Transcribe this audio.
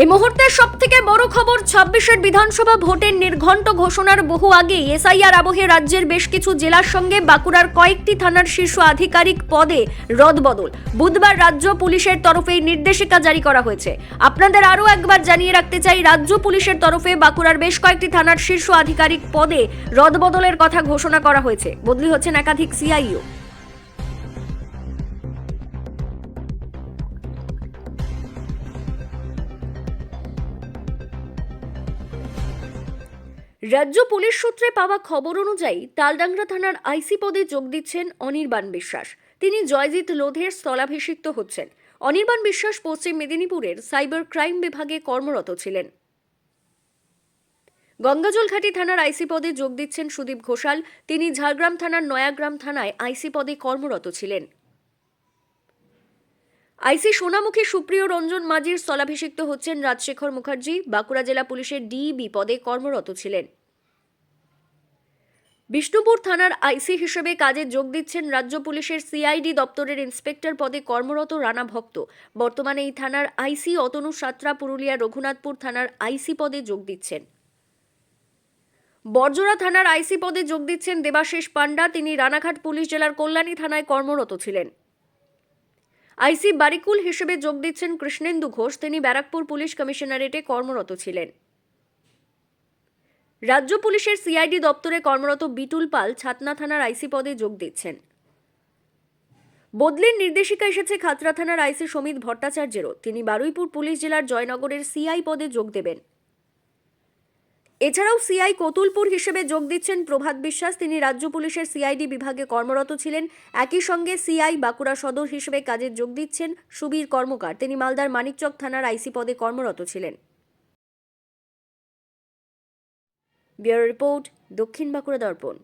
এই মুহূর্তের সব থেকে বড় খবর, ছাব্বিশের বিধানসভা ভোটের নির্ঘণ্ট ঘোষণার বহু আগেই এসআইআর আবহে রাজ্যের বেশ কিছু জেলার সঙ্গে বাঁকুড়ার কয়েকটি থানার শীর্ষ আধিকারিক পদে রদবদল। বুধবার রাজ্য পুলিশের তরফে নির্দেশিকা জারি করা হয়েছে। আপনাদের আরও একবার জানিয়ে রাখতে চাই, রাজ্য পুলিশের তরফে বাঁকুড়ার বেশ কয়েকটি থানার শীর্ষ আধিকারিক পদে রদবদলের কথা ঘোষণা করা হয়েছে। বদলি হচ্ছেন একাধিক সিআইও। রাজ্য পুলিশ সূত্রে পাওয়া খবর অনুযায়ী তালডাংরা থানার আইসি পদে যোগ দিচ্ছেন অনির্বাণ বিশ্বাস। তিনি জয়জিৎ লোধের স্থলাভিষিক্ত হচ্ছেন। অনির্বাণ বিশ্বাস পশ্চিম মেদিনীপুরের সাইবার ক্রাইম বিভাগে কর্মরত ছিলেন। গঙ্গাজলঘাটি থানার আইসি পদে যোগ দিচ্ছেন সুদীপ ঘোষাল। তিনি ঝাড়গ্রাম থানার নয়াগ্রাম থানায় আইসি পদে কর্মরত ছিলেন। আইসি সোনামুখী সুপ্রিয় রঞ্জন মাঝির স্থলাভিষিক্ত হচ্ছেন রাজশেখর মুখার্জি। বাঁকুড়া জেলা পুলিশের ডিইবি পদে কর্মরত ছিলেন। বিষ্ণুপুর থানার আইসি হিসেবে কাজে যোগ দিচ্ছেন রাজ্য পুলিশের সিআইডি দপ্তরের ইন্সপেক্টর পদে কর্মরত রানা ভক্ত। বর্তমানে এই থানার আইসি অতনু সাতরা, পুরুলিয়া রঘুনাথপুর থানার আইসি পদে যোগ দিচ্ছেন। বর্জরা থানার আইসি পদে যোগ দিচ্ছেন দেবাশিস পান্ডা তিনি রানাঘাট পুলিশ জেলার কল্যাণী থানায় কর্মরত ছিলেন। আইসি বারিকুল হিসেবে যোগ দিচ্ছেন কৃষ্ণেন্দু ঘোষ। তিনি ব্যারাকপুর পুলিশ কমিশনারেটে কর্মরত ছিলেন। রাজ্য পুলিশের সিআইডি দপ্তরে কর্মরত বিটুল পাল ছাতনা থানার আইসি পদে যোগ দিচ্ছেন। বদলির নির্দেশিকা এসেছে খাতড়া থানার আইসি সমিত ভট্টাচার্যেরও। তিনি বারুইপুর পুলিশ জেলার জয়নগরের সিআই পদে যোগ দেবেন। এছাড়াও সিআই কতুলপুর হিসেবে যোগ দিচ্ছেন প্রভাত বিশ্বাস। তিনি রাজ্য পুলিশের সিআইডি বিভাগে কর্মরত ছিলেন। একই সঙ্গে সিআই বাঁকুড়া সদর হিসেবে কাজে যোগ দিচ্ছেন সুবীর কর্মকার। তিনি মালদার মানিকচক থানার আইসি পদে কর্মরত ছিলেন। ব্যুরো রিপোর্ট, দক্ষিণ বাঁকুড়া দর্পণ।